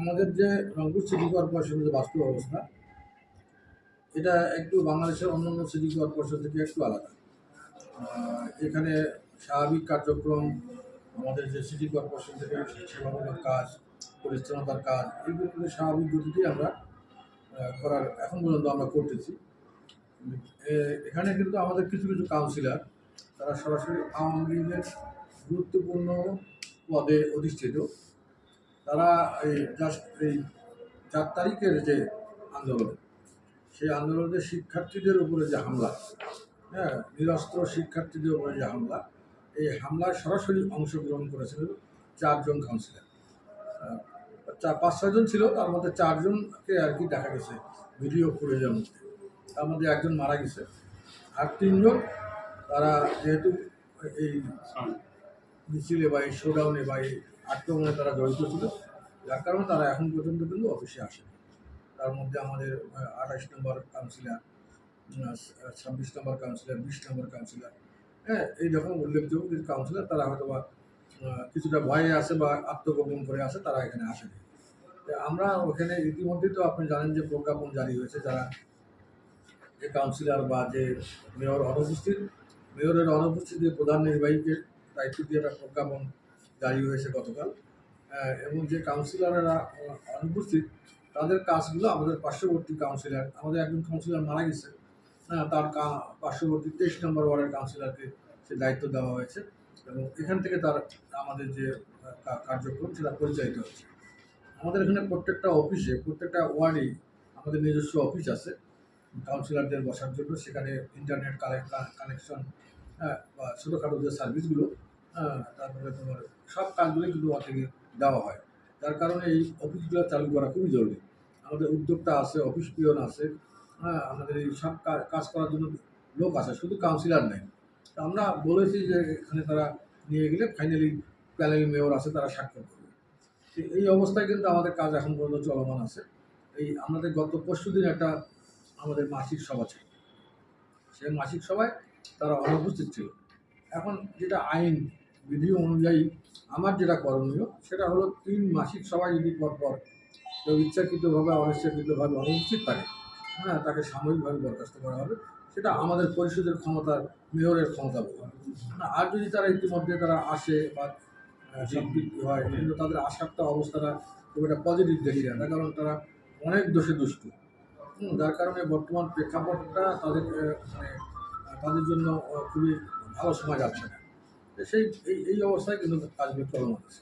আমাদের যে রংপুর সিটি কর্পোরেশনের যে বাস্তব অবস্থা, এটা একটু বাংলাদেশের অন্যান্য সিটি কর্পোরেশন থেকে একটু আলাদা। এখানে স্বাভাবিক কার্যক্রম, আমাদের যে সিটি কর্পোরেশন থেকে সেবামূলক কাজ, পরিচ্ছন্নতার কাজ, এগুলো এইগুলো স্বাভাবিক গতিতেই আমরা করার এখন পর্যন্ত আমরা করতেছি। এখানে কিন্তু আমাদের কিছু কিছু কাউন্সিলর, তারা সরাসরি আওয়ামী লীগের গুরুত্বপূর্ণ পদে অধিষ্ঠিত। তারা এই জাস্ট এই চার তারিখের যে আন্দোলন, সেই আন্দোলনে শিক্ষার্থীদের উপরে যে হামলা হ্যাঁ নিরস্ত্র শিক্ষার্থীদের উপরে যে হামলা, এই হামলায় সরাসরি অংশগ্রহণ করেছিল চারজন কাউন্সিলর চার, পাঁচ ছয়জন ছিল, তার মধ্যে চারজনকে আর কি দেখা গেছে ভিডিও ফুটেজের মধ্যে। তার মধ্যে একজন মারা গেছে। আর তিনজন তারা যেহেতু এই মিছিলে বা এই শোডাউনে বা এই আক্রমণে তারা জড়িত ছিল। যার কারণে তারা এখন পর্যন্ত কিন্তু অফিসে আসেনি। তার মধ্যে আমাদের আঠাশ নম্বর কাউন্সিলার ছাব্বিশ নম্বর কাউন্সিলর বিশ নম্বর কাউন্সিলর হ্যাঁ এই রকম উল্লেখযোগ্য কিছু কাউন্সিলর তারা হয়তো বা কিছুটা ভয়ে আছে বা আত্মগোপন করে আছে, তারা এখানে আসেনি। আমরা ওখানে ইতিমধ্যেই তো আপনি জানেন যে প্রজ্ঞাপন জারি হয়েছে, যারা যে কাউন্সিলর বা যে মেয়র অনুপস্থিত মেয়রের অনুপস্থিতি প্রধান নির্বাহীকে দায়িত্ব দিয়ে একটা প্রজ্ঞাপন জারি হয়েছে গতকাল এবং যে কাউন্সিলররা অনুপস্থিত, তাদের কাজগুলো আমাদের পার্শ্ববর্তী কাউন্সিলর আমাদের একজন কাউন্সিলর মারা গেছে। হ্যাঁ তার পার্শ্ববর্তী তেইশ নম্বর ওয়ার্ডের কাউন্সিলরকে সে দায়িত্ব দেওয়া হয়েছে এবং এখান থেকে তার, আমাদের যে কার্যক্রম সেটা পরিচালিত হচ্ছে। আমাদের এখানে প্রত্যেকটা অফিসে প্রত্যেকটা ওয়ার্ডেই আমাদের নিজস্ব অফিস আছে। কাউন্সিলরদের বসার জন্য সেখানে ইন্টারনেট কানেকশন বা ছোটোখাটো যে সার্ভিসগুলো হ্যাঁ তারপরে তোমার সব কাজগুলোই কিন্তু ওখান থেকে দেওয়া হয়। তার কারণে এই অফিসগুলো চালু করা খুবই জরুরি। আমাদের উদ্যোক্তা আছে অফিস পিয়ন আছে হ্যাঁ আমাদের এই সব কাজ করার জন্য লোক আছে, শুধু কাউন্সিলর নেই। আমরা বলেছি যে এখানে তারা নিয়ে গেলে ফাইনালি প্যানেল মেয়র আছে, তারা স্বাক্ষর করবে। এই অবস্থায় কিন্তু আমাদের কাজ এখন পর্যন্ত চলমান আছে। এই আমাদের গত পরশু দিন একটা আমাদের মাসিক সভা ছিল। সেই মাসিক সভায় তারা অনুপস্থিত ছিল। এখন যেটা আইন বিধি অনুযায়ী আমার যেটা করণীয়, সেটা হলো তিন মাসিক সভায় যদি পরপর কেউ ইচ্ছাকৃতভাবে, অনিচ্ছাকৃতভাবে অনুপস্থিত থাকে হ্যাঁ তাকে সাময়িকভাবে বরখাস্ত করা হবে, সেটা আমাদের পরিষদের ক্ষমতার মেয়রের ক্ষমতা বলে আর যদি তারা ইতিমধ্যে তারা আসে বা সম্পৃক্ত হয়, কিন্তু তাদের আসারটা অবস্থাটা খুব একটা পজিটিভ দেখি না তার কারণ তারা অনেক দোষে দুষ্টু। যার কারণে বর্তমান প্রেক্ষাপটটা তাদের মানে তাদের জন্য খুবই ভালো সময় যাচ্ছে সেই এই অবস্থায় কিন্তু কাজ বিক্রম আছে